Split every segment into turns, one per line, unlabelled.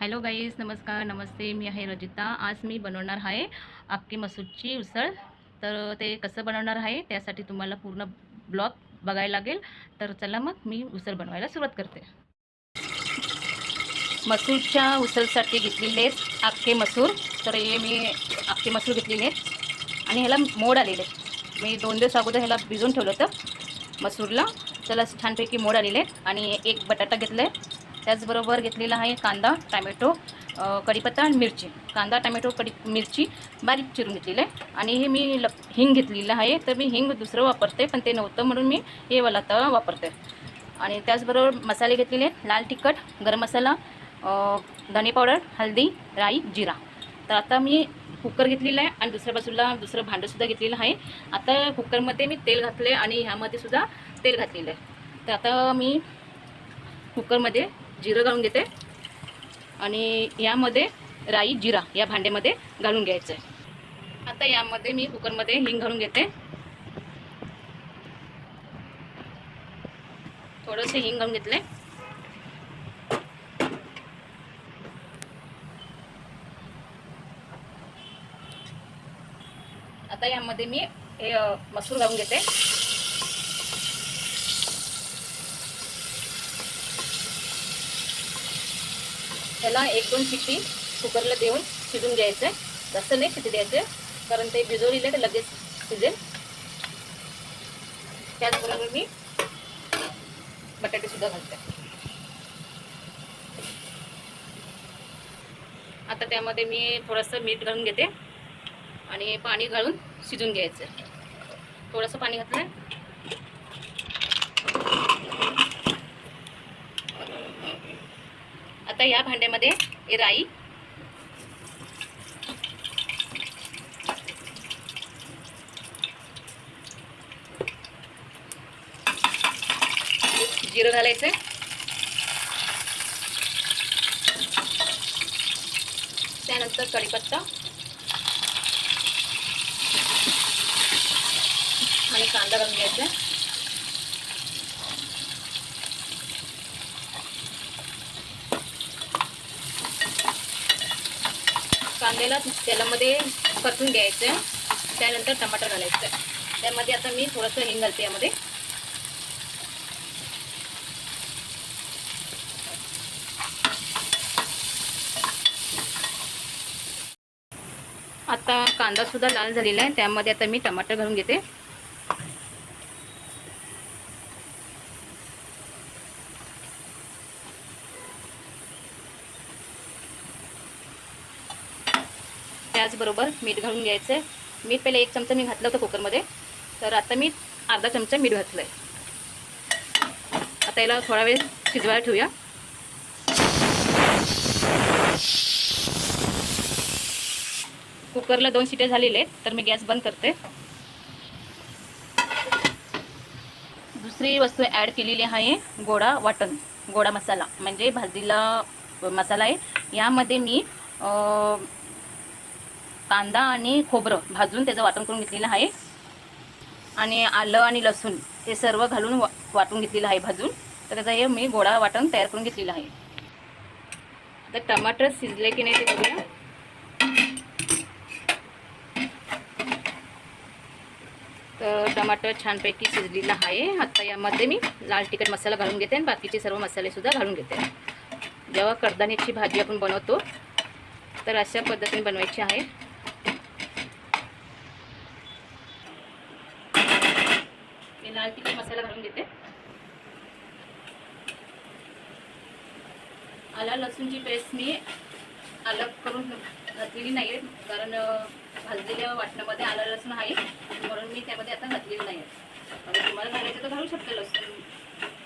Hello guys नमस्कार नमस्ते मी आहे रजिता. आज मी बनवणार आहे अख्खी मसूरची उसळ. तर ते कसं बनवणार आहे त्यासाठी तुम्हाला पूर्ण ब्लॉग बघायला लागेल. तर चला मग मी उसळ बनवायला सुरुवात करते. मसूरच्या उसळसाठी घेतलेले आहेत अख्खे मसूर. तर हे मी अख्खे मसूर घेतलेले आहेत. आणि ह्याला मोड आलेले आहेत. मी दोन दिवस अगोदर ह्याला भिजवून ठेवलं होतं मसूरला. त्याला छानपैकी मोड आलेले आहेत. आणि एक बटाटा घेतला आहे त्याचबरोबर घेतलेला आहे कांदा टॅमॅटो कढीपत्ता आणि मिरची. कांदा टॅमॅटो कढी मिरची बारीक चिरून घेतलेलं आहे. आणि हे मी ल हिंग घेतलेलं आहे. तर मी हिंग दुसरं वापरते पण ते नव्हतं म्हणून मी हे वाला आता वापरते. आणि त्याचबरोबर मसाले घेतलेले लाल तिखट गरम मसाला धने पावडर हळदी राई जिरा. तर आता मी कुकर घेतलेला आहे आणि दुसऱ्या बाजूला दुसरं भांडंसुद्धा घेतलेलं आहे. आता कुकरमध्ये मी तेल घातले आणि ह्यामध्ये सुद्धा तेल घातलेलं आहे. तर आता मी कुकरमध्ये जिरं घालून घेते. आणि यामध्ये राई जिरा या भांड्यामध्ये घालून घ्यायचं आहे आता यामध्ये मी कुकरमध्ये हिंग घालून घेते. थोडंसं हिंग घालून घेतले आता यामध्ये मी हे मसूर घालून घेते. त्याला एक दोन शिट्टी कुकरला देऊन शिजून घ्यायचं आहे जास्त नाही शिटी द्यायचं कारण ते भिजवलेलं ते लगेच शिजेल. त्याचबरोबर मी बटाटे सुद्धा घालते. आता त्यामध्ये मी थोडंसं मीठ घालून घेते आणि पाणी घालून शिजून घ्यायचं थोडंसं पाणी घातलं आता या भांड्यामध्ये राई. जिरं घालायचं त्यानंतर कढीपत्ता. आणि कांदा घालून घ्यायचा कांद्याला तेलामध्ये परतून घ्यायचं त्यानंतर टमाटर घालायचं त्यामध्ये आता मी थोडंसं हिंग घालते यामध्ये. आता कांदा सुद्धा लाल झालेला आहे. त्यामध्ये आता मी टमाटर घालून घेते. त्याचबरोबर मीठ घालून घ्यायचं आहे मीठ पहिले एक चमचा मी घातलं होतं कुकरमध्ये. तर आता मी अर्धा चमचा मीठ घातलं आहे आता याला थोडा वेळ शिजवायला ठेवूया. कुकरला दोन शिट्या झालेले आहेत तर मी गॅस बंद करते. दुसरी वस्तू ॲड केलेली आहे गोडा वाटण गोडा मसाला. म्हणजे भाजीला मसाला आहे. यामध्ये मी कांदा आणि खोबरं भाजून त्याचं वाटण करून घेतलेलं आहे. आणि आलं आणि लसूण हे सर्व घालून वा वाटून घेतलेलं आहे भाजून. तर त्याचं हे मी गोळा वाटण तयार करून घेतलेलं आहे. आता टमाटर शिजले की नाही ते बघूया. तर टमाटर छानपैकी शिजलेलं आहे. आता यामध्ये मी लाल तिखट मसाला घालून घेते आणि बाकीचे सर्व मसालेसुद्धा घालून घेते. जेव्हा कडधान्याची भाजी आपण बनवतो तर अशा पद्धतीने बनवायची आहे. लाल तिखट मसाला घालून घेते? आला लसूणची पेस्ट मी अलग करून घातलेली नाही आहे कारण भाजलेल्या वाटणामध्ये आलं लसूण आहे म्हणून मी त्यामध्ये आता घातलेली नाही आहे तुम्हाला घालायचं तर घालू शकते लसूण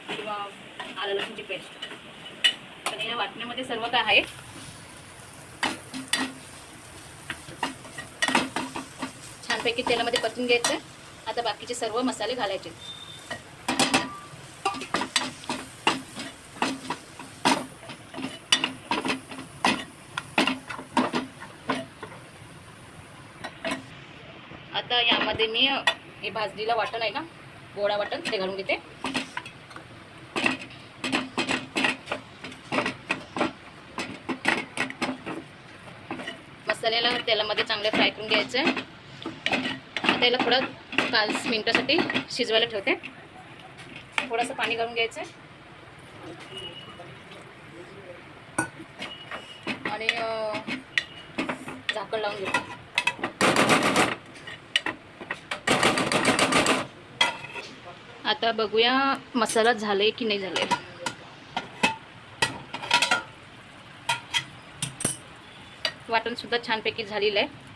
किंवा आलं लसूणची पेस्ट. पण या वाटण्यामध्ये सर्व काय आहे? छानपैकी तेलामध्ये परतून घ्यायचं. आता बाकीचे सर्व मसाले घालायचे. आता यामध्ये मी हे भाजलेलं वाटण आहे ना गोळा वाटण ते घालून घेते. मसाल्याला तेलामध्ये चांगलं फ्राय करून घ्यायचं आहे त्याला थोडं पाच मिनटासाठी शिजवायला ठेवते. थोडंसं पाणी घालून घ्यायचं आहे. आणि झाकण लावून घेऊ आता बघूया मसाला झाले की नाही झाले वाटण सुद्धा छानपैकी झालेलं आहे.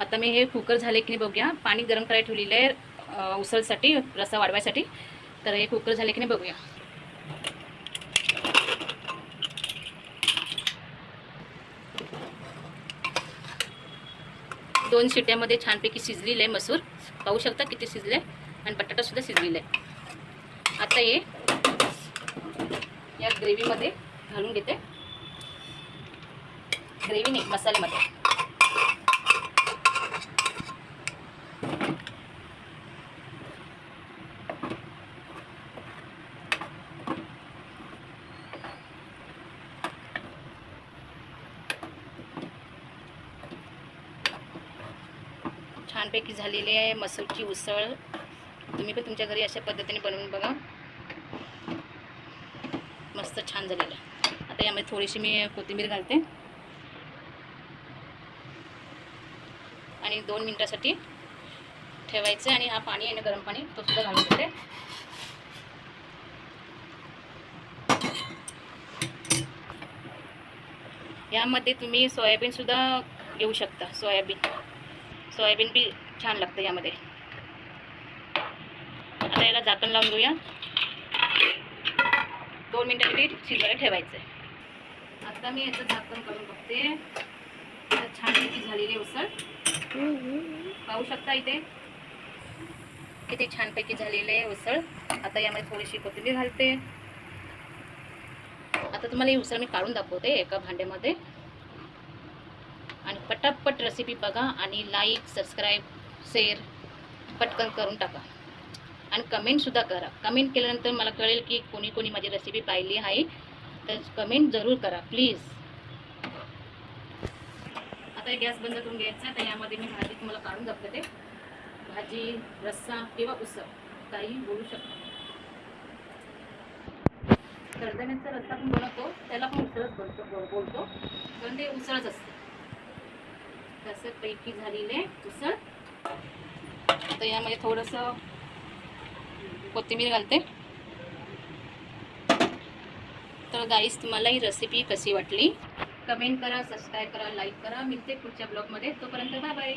आता मी हे कुकर झाले की नाही बघूया. पाणी गरम करायला ठेवलेलं आहे उसळसाठी रसा वाढवायसाठी. तर हे कुकर झाले की नाही बघूया. दोन शिट्यामध्ये छानपैकी शिजलेलं आहे मसूर. पाहू शकता किती शिजले आणि बटाटासुद्धा शिजलेलं शिजलेला आहे. आता हे या ग्रेव्हीमध्ये घालून घेते. ग्रेव्ही नाही मसाल्यामध्ये. छानपैकी झालेली आहे मसूरची उसळ. तुम्ही पण तुमच्या घरी अशा पद्धतीने बनवून बघा. मस्त छान झालेलं आहे. आता यामध्ये थोडीशी मी कोथिंबीर घालते. आणि दोन मिनटासाठी ठेवायचं आणि हा पाणी आहे गरम पाणी तो सुद्धा घालून घेते. यामध्ये तुम्ही सोयाबीनसुद्धा घेऊ शकता सोयाबीन. सोयाबीन बी छान लागतं यामध्ये. आता याला झाकण लावून घेऊया दोन मिनिटासाठी शिजवायला ठेवायचं आहे आता मी याचं झाकण काढून बघते. छान किती झालेली उसळ. पाहू शकता इथे? किती छानपैकी झालेली आहे उसळ. आता यामध्ये थोडीशी कोथिंबीर घालते. आता तुम्हाला ही उसळ मी काढून दाखवते एका भांड्यामध्ये. पटापट रेसिपी बघा आणि लाईक सबस्क्राईब शेअर पटकन करून टाका. आणि कमेंटसुद्धा करा. कमेंट केल्यानंतर मला कळेल की कोणी कोणी माझी रेसिपी पाहिली आहे. तर कमेंट जरूर करा प्लीज आता गॅस बंद करून घ्यायचा तर यामध्ये मी भाजी तुम्हाला काढून दाखवते. भाजी रस्सा किंवा उसळ काही बोलू शकतो. कडधान्याचा रस्सा पण बनवतो त्याला पण उसळच बोलतो बोलतो. कारण ते उसळच असते. तसं पैकी झालेले उसळ. तर यामध्ये थोडंसं कोथिंबीर घालते. तर गाईस तुम्हाला ही रेसिपी कशी वाटली? कमेंट करा सबस्क्राईब करा लाईक करा. मिळते पुढच्या ब्लॉगमध्ये तोपर्यंत बाय बाय